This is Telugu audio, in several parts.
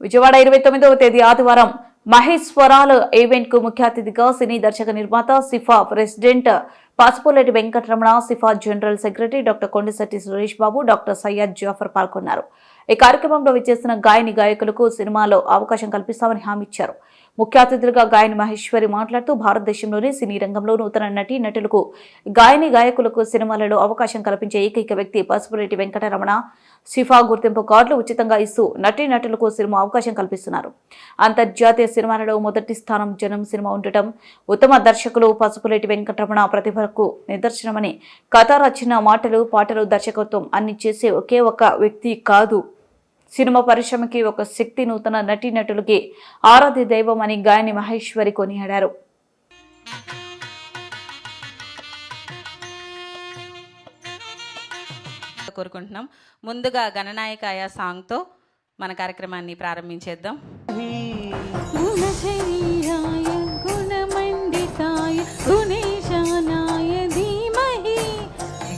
విజయవాడ ఇరవై తొమ్మిదవ తేదీ ఆదివారం మహేశ్వరాలు ఈవెంట్కు ముఖ్య అతిథిగా సినీ దర్శక నిర్మాత CIFA president Pasupuleti Venkataramana CIFA general secretary doctor Kondisetti Suresh Babu doctor Syed Jafar పాల్గొన్నారు. ఈ కార్యక్రమంలో విచ్చేసిన గాయని గాయకులకు సినిమాలో అవకాశం కల్పిస్తామని హామీ ఇచ్చారు. ముఖ్య అతిథులుగా గాయని మహేశ్వరి మాట్లాడుతూ భారతదేశంలోని సినీ రంగంలో నూతన నటి నటులకు గాయని గాయకులకు సినిమాలలో అవకాశం కల్పించే ఏకైక వ్యక్తి పసుపురెడ్డి వెంకటరమణ. సిఫా గుర్తింపు కార్డులు ఉచితంగా ఇస్తూ నటి నటులకు సినిమా అవకాశం కల్పిస్తున్నారు. అంతర్జాతీయ సినిమాలలో మొదటి స్థానం జనం సినిమా ఉండటం ఉత్తమ దర్శకులు పసుపులేటి వెంకటరమణ ప్రతిభకు నిదర్శనమని కథ రచన మాటలు పాటలు దర్శకత్వం అన్ని చేసే ఒకే ఒక వ్యక్తి కాదు. సినిమా పరిశ్రమకి ఒక శక్తి నూతన నటీనటులకి ఆరాధ్య దైవం అని గాయని మహేశ్వరి కొనియాడారు. కోరుకుంటున్నాం. ముందుగా గణనాయక సాంగ్ సాంగ్తో మన కార్యక్రమాన్ని ప్రారంభించేద్దాం. గుణమండితాయ గుణేశానాయ ధీమహి.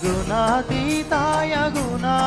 గుణాతీతాయ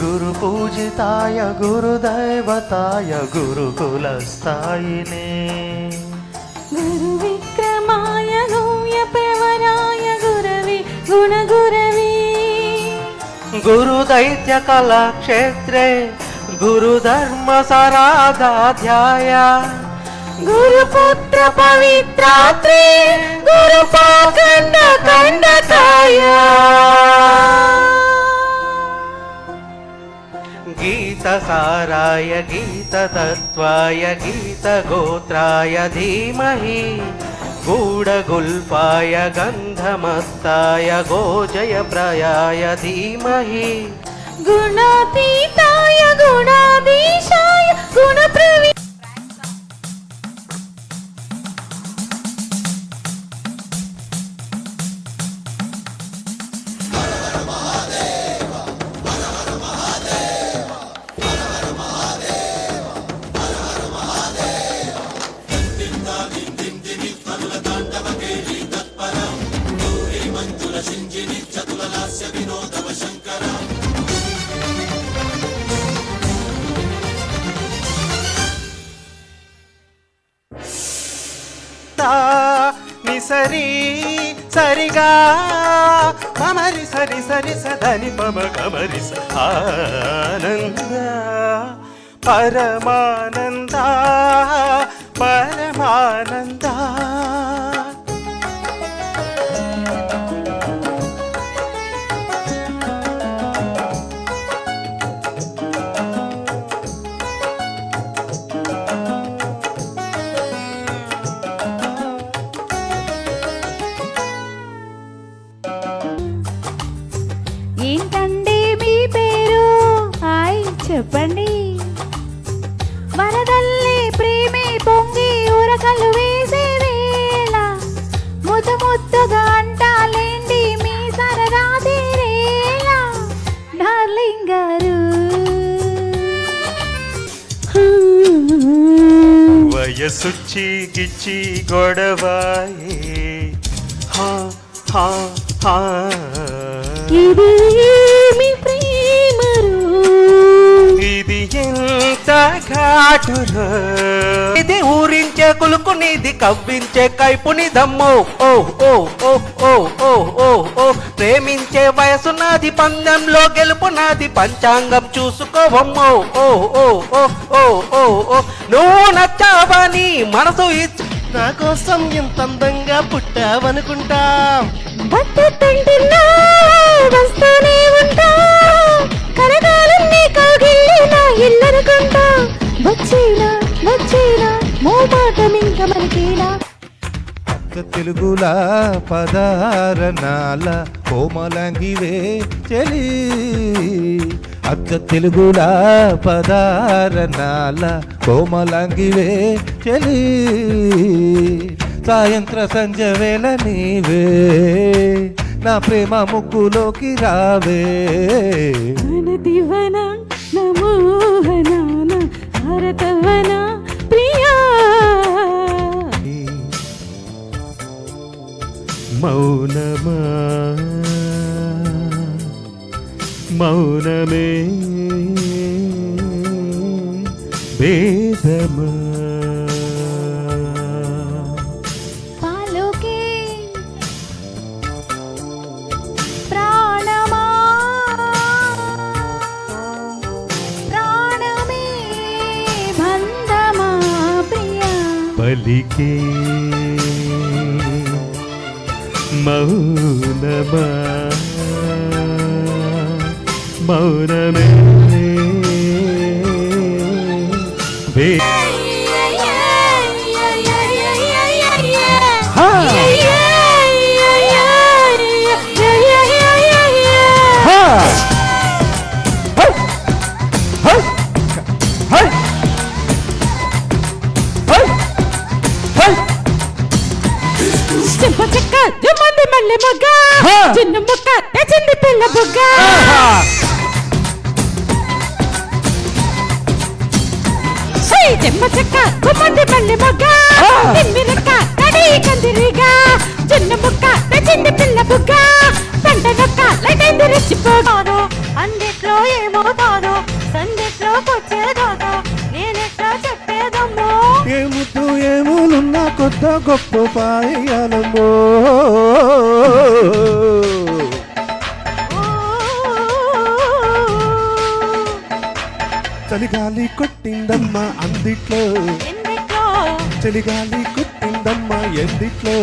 గురు పూజితాయ గురుదైవతాయ గురుకులస్థాయినే గురు విక్రమాయ గౌయ ప్రవరాయ గురవి గుణ గుణగురవి గురుదైత్య కళాక్షేత్రే గురుధర్మ సరాధాధ్యాయ. గురుపుత్ర పవిత్రాత్రే గురు పాఖండ ఖండ సారాయ గీతతత్వాయ గీతగోత్రాయ ధీమహి. గూఢగుల్పాయ గంధమస్తాయ గోజయప్రయాయ ధీమహి. గుణాతీతాయ గుణాధీశాయ గుణప్రవీ నిసరి సరిగా. కమరి సరి సరి సదని పమ కమరి ఆనంద. పరమానంద. పరమానంద. చెప్పండి. వరదల్లి ప్రేమే పొంగి ఉరకలు వేసే వేళ ముద్దు ముద్దుగా అంటాలేండి మీ సరదా తీరేలా డార్లింగ్ గారు. వయసుచ్చి గిచ్చి గొడవాయే. హా హా హా. ఇది ఘాటురా ఇది ఊరించే కులుకునిది కవ్వించే కైపుని దమ్ము. ఓ ఓ ఓ ఓ ఓ ఓ ఓ. ప్రేమించే వయసు నాది పందెంలో గెలుపు నాది పంచాంగం చూసుకోవమ్మో ఓ ఓ ఓ ఓ ఓ ఓ. నువ్వు నచ్చావని మనసు ఇచ్చ నా కోసం ఇంత అందంగా పుట్టావనుకుంటా మోమాటం ఇంక అక్క తెలుగులా పదారనాల కోమలంగివే చెలి. అక్క తెలుగులా పదారనాల కోమలంగివే చెలి. సాయంత్ర సంజ వేళ నీవే నా ప్రేమ ముగ్గులోకి రావే. దివన మౌనమా? మౌనమే వేదమా పాలోకే ప్రాణమా? മൗനമ. മൗനമേ. വേ మొగ్గ హా! చిన్న ముక్క తెచ్చింది పిల్ల బుగ్గ. చెంప చెక్క గుమ్మంది మల్లె మొగ్గ! తిమ్మిరక్క తడి కందిరిగా. చిన్న ముక్క తెచ్చింది పిల్ల బుగ్గ. పంట నొక్క లైటైంది రెచ్చిపోతాను. అందిట్లో ఏమవుతాను సందిట్లోకొచ్చేదాకా నేనెట్లా చెప్పేదమ్మో? ఏ ముద్దు ఏములున్నా కొత్త గొప్ప పాయాలమ్మో. చలిగాలి కొట్టిందమ్మా అందిట్లో. చలిగాలి కొట్టిందమ్మా ఎందిట్లో